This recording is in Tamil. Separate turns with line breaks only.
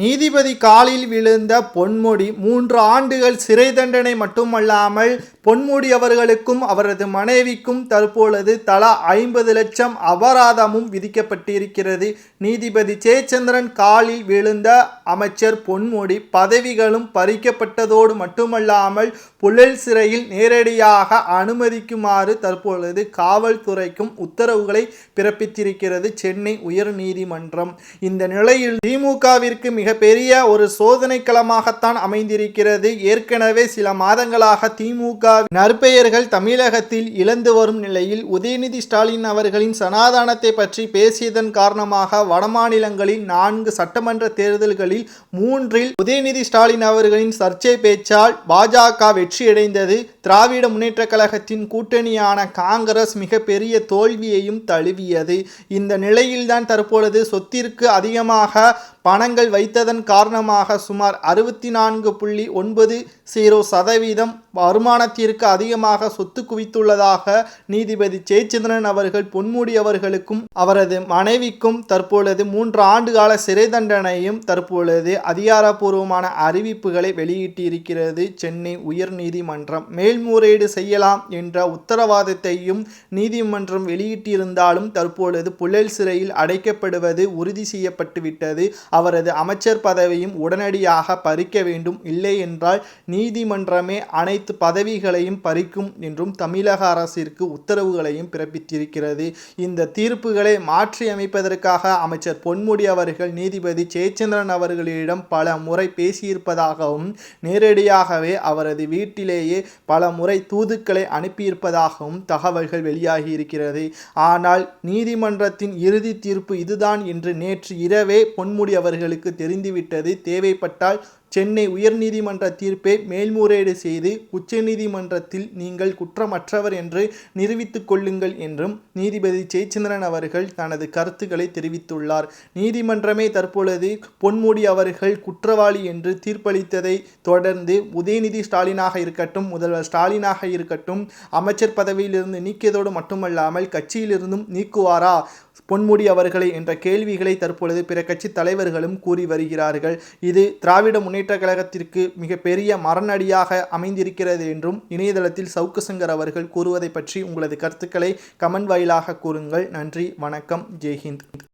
நீதிபதி காலில் விழுந்த பொன்முடி மூன்று ஆண்டுகள் சிறை தண்டனை மட்டுமல்லாமல் பொன்முடி அவர்களுக்கும் அவரது மனைவிக்கும் தற்பொழுது தலா ஐம்பது லட்சம் அபராதமும் விதிக்கப்பட்டிருக்கிறது. நீதிபதி ஜெயச்சந்திரன் காலில் விழுந்த அமைச்சர் பொன்முடி பதவிகளும் பறிக்கப்பட்டதோடு மட்டுமல்லாமல் புழல் சிறையில் நேரடியாக அனுமதிக்குமாறு தற்பொழுது காவல்துறைக்கும் உத்தரவுகளை பிறப்பித்திருக்கிறது சென்னை உயர்நீதிமன்றம். இந்த நிலையில் திமுகவிற்கு மிக மிகப்பெரிய ஒரு சோதனை களமாகத்தான் அமைந்திருக்கிறது. ஏற்கனவே சில மாதங்களாக திமுக நற்பெயர்கள் தமிழகத்தில் இழந்து வரும் நிலையில் உதயநிதி ஸ்டாலின் அவர்களின் சனாதானத்தை பற்றி பேசியதன் காரணமாக வடமாநிலங்களில் நான்கு சட்டமன்ற தேர்தல்களில் மூன்றில் உதயநிதி ஸ்டாலின் அவர்களின் சர்ச்சை பேச்சால் பாஜக வெற்றியடைந்தது. திராவிட முன்னேற்ற கழகத்தின் கூட்டணியான காங்கிரஸ் மிகப்பெரிய தோல்வியையும் தழுவியது. இந்த நிலையில்தான் தற்பொழுது சொத்திற்கு அதிகமாக பணங்கள் வைத்ததன் காரணமாக சுமார் அறுபத்தி நான்கு புள்ளி ஒன்பது ஜீரோ சதவீதம் வருமானத்திற்கு அதிகமாக சொத்து குவித்துள்ளதாக நீதிபதி ஜெயச்சந்திரன் அவர்கள் பொன்முடி அவர்களுக்கும் அவரது மனைவிக்கும் தற்பொழுது மூன்று ஆண்டு கால சிறை தண்டனையும் தற்பொழுது அதிகாரப்பூர்வமான அறிவிப்புகளை வெளியிட்டிருக்கிறது சென்னை உயர்நீதிமன்றம். மேல்முறையீடு செய்யலாம் என்ற உத்தரவாதத்தையும் நீதிமன்றம் வெளியிட்டிருந்தாலும் தற்பொழுது புழல் சிறையில் அடைக்கப்படுவது உறுதி செய்யப்பட்டுவிட்டது. அவரது அமைச்சர் பதவியும் உடனடியாக பறிக்க வேண்டும். இல்லை என்றால் நீதிமன்றமே அனைத்து பதவிகளையும் பறிக்கும் என்றும் தமிழக அரசிற்கு உத்தரவுகளையும் பிறப்பித்திருக்கிறது. இந்த தீர்ப்புகளை மாற்றி அமைப்பதற்காக அமைச்சர் பொன்முடி அவர்கள் நீதிபதி ஜெயச்சந்திரன் அவர்களிடம் பல முறை பேசியிருப்பதாகவும் நேரடியாகவே அவரது வீட்டிலேயே பல முறை தூதுக்களை அனுப்பியிருப்பதாகவும் தகவல்கள் வெளியாகி இருக்கிறது ஆனால் நீதிமன்றத்தின் இறுதி தீர்ப்பு இதுதான் என்று நேற்று இரவே பொன்முடி அவர்களுக்கு தெரிந்துவிட்டது. தேவைப்பட்டால் சென்னை உயர்நீதிமன்ற தீர்ப்பை மேல்முறையீடு செய்து உச்சநீதிமன்றத்தில் நீங்கள் குற்றமற்றவர் என்று நிரூபித்துக் கொள்ளுங்கள் என்றும் நீதிபதி ஜெயச்சந்திரன் அவர்கள் தனது கருத்துக்களை தெரிவித்துள்ளார். நீதிமன்றமே தற்பொழுது பொன்முடி அவர்கள் குற்றவாளி என்று தீர்ப்பளித்ததை தொடர்ந்து உதயநிதி ஸ்டாலினாக இருக்கட்டும் முதல்வர் ஸ்டாலினாக இருக்கட்டும் அமைச்சர் பதவியிலிருந்து நீக்கியதோடு மட்டுமல்லாமல் கட்சியிலிருந்தும் நீக்குவாரா? பொன்முடி அவர்களை என்ற கேள்விகளை தற்பொழுது பிற கட்சி தலைவர்களும் கூறி வருகிறார்கள். இது திராவிட முன்னேற்ற கழகத்திற்கு மிகப்பெரிய மரணடியாக அமைந்திருக்கிறது என்றும் இணையதளத்தில் சவுக்கு சங்கர் அவர்கள் கூறுவதை பற்றி உங்களது கருத்துக்களை கமெண்ட் வாயிலாக கூறுங்கள். நன்றி வணக்கம் ஜெய்ஹிந்த்.